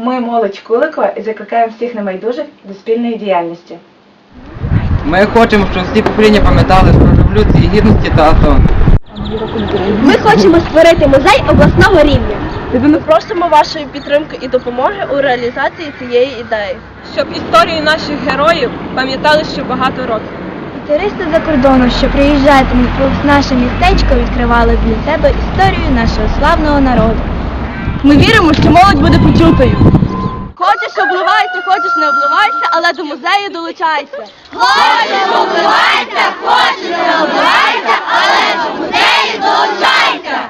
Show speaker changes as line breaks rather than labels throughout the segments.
Ми молодь Куликова і закликаємо всіх небайдужих до спільної діяльності.
Ми хочемо, щоб всі покоління пам'ятали про революції, гідності та АТО.
Ми хочемо створити музей обласного рівня.
Ми просимо вашої підтримки і допомоги у реалізації цієї ідеї, щоб історії наших героїв пам'ятали ще багато років.
Туристи за кордону, що приїжджатимуть в наше містечко, відкривали для себе історію нашого славного народу.
Ми віримо, що молодь буде почутою. Хочеш обливайся, хочеш не обливайся, але до музею долучайся.
Хочеш обливайся, хочеш не обливайся, але до музею долучайся!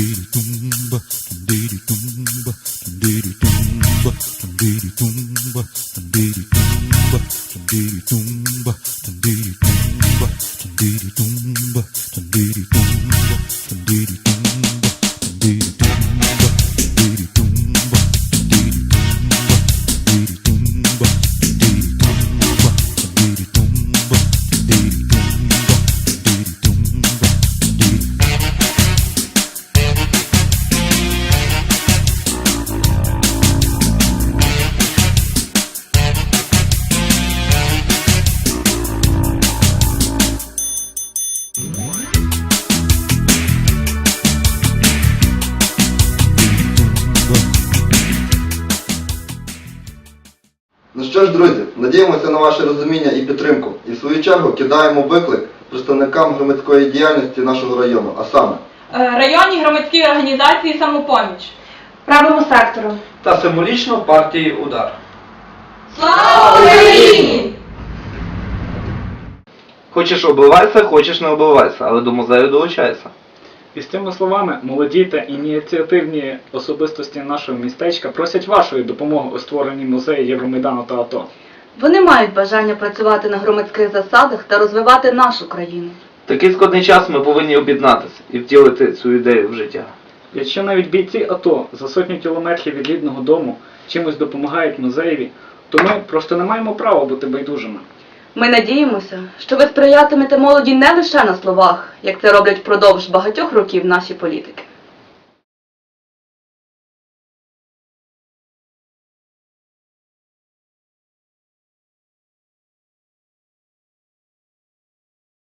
tumba, tumba, tumba, tumba, tumba, Ну що ж, друзі, надіємося на ваше розуміння і підтримку. І в свою чергу кидаємо виклик представникам громадської діяльності нашого району, а саме
Е, районній громадській організації самопоміч.
Правому сектору.
та символічно партії Удар. Слава Україні! Хочеш обливайся, хочеш не обливайся, але до музею долучайся.
І з цими словами молоді та ініціативні особистості нашого містечка просять вашої допомоги у створенні музею Євромайдану та АТО.
Вони мають бажання працювати на громадських засадах та розвивати нашу країну.
Такий складний час ми повинні об'єднатися і втілити цю ідею в життя.
Якщо навіть бійці АТО за сотню кілометрів від рідного дому чимось допомагають музеєві, то ми просто не маємо права бути байдужими.
Ми надіємося, що ви сприятимете молоді не лише на словах, як це роблять впродовж багатьох років наші політики.